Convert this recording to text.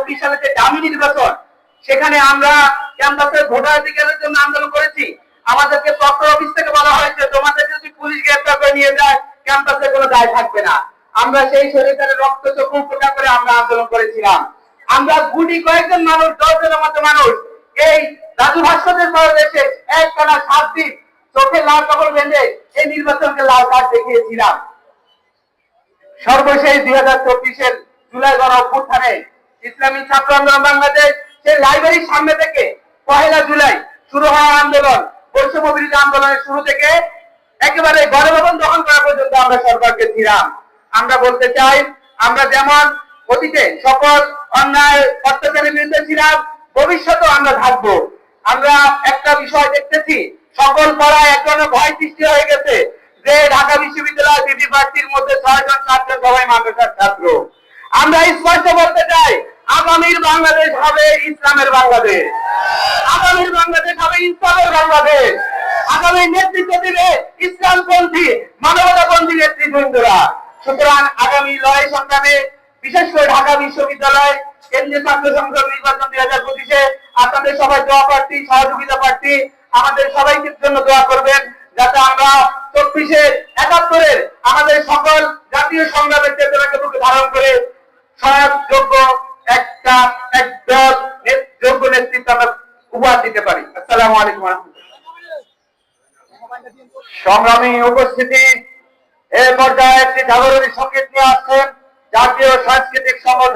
চব্বিশ সালে যে দামি নির্বাচন, সেখানে আমরা ক্যাম্পাসের ভোটাধিকারের জন্য আন্দোলন করেছি। আমাদেরকে প্রক্টর অফিস থেকে বলা হয়েছে তোমাদের যদি পুলিশ গ্রেফতার করে নিয়ে যায়, ক্যাম্পাসে কোনো দায় থাকবে না। আমরা সেই শরীরের রক্ত চক্ষু ফোটা করে আমরা আন্দোলন করেছিলাম। আমরা গুটি কয়েকজন মানুষ, দশজনের মতো মানুষ, এই রাজু ভাস্করের দেশে এক টানা সাত দিন চোখে লাল কাপড় বেঁধে এই নির্বাচনকে লাল কার্ড দেখিয়েছিলাম। সর্বশেষ দুই হাজার চব্বিশের জুলাই গণ অভ্যুত্থানে ইসলামী ছাত্র আন্দোলন বাংলাদেশ, সেই লাইব্রেরির সামনে থেকে পহেলা জুলাই শুরু হওয়া আন্দোলন। বৈষম্য বিরোধী আন্দোলনের শুরু থেকে একেবারে গণভবন দখল করা পর্যন্ত আমরা সরকারকে ছিলাম আমরা বলতে চাই, আমরা যেমন অতীতে সকল অন্যায় অত্যাচারের বিরুদ্ধে ছিলাম, ভবিষ্যতেও আমরা থাকব। আমরা একটা বিষয় দেখতেছি, সকল পাড়ায় এক ধরনের ভয় সৃষ্টি হয়ে গেছে যে ঢাকা বিশ্ববিদ্যালয় বিবি প্রার্থীর মধ্যে ছয়জন ছাত্র সবাই মাদ্রাসার ছাত্র। আমরা স্পষ্ট বলতে চাই আগামীর বাংলাদেশ হবে ইসলামের বাংলাদেশ। আগামীর বাংলাদেশ হবে ইসলামের বাংলাদেশ। আগামী নেতৃত্ব দিবে ইসলামপন্থী, মানবতাপন্থী নেতৃবৃন্দরা। সুতরাং আগামী লড়াই সংগ্রামে, বিশেষ করে ঢাকা বিশ্ববিদ্যালয়, কেন্দ্রীয় ছাত্র সংসদ নির্বাচন দুই হাজার পঁচিশে আপনাদের সবাই দোয়া প্রার্থী, সহযোগিতা প্রার্থী, আমাদের সবাইকে জন্য দোয়া করবেন যাতে আমরা চব্বিশে একাত্তরের আমাদের সকল জাতীয় সংগ্রামের চেতনাকে ধারণ করে নেতৃত্ব আমরা দিতে পারি। আসসালামু আলাইকুম সংগ্রামী উপস্থিতি, এ পর্যায়ে একটি জাগরণী সংকেত নিয়ে আসছেন জাতীয় সাংস্কৃতিক সংগঠন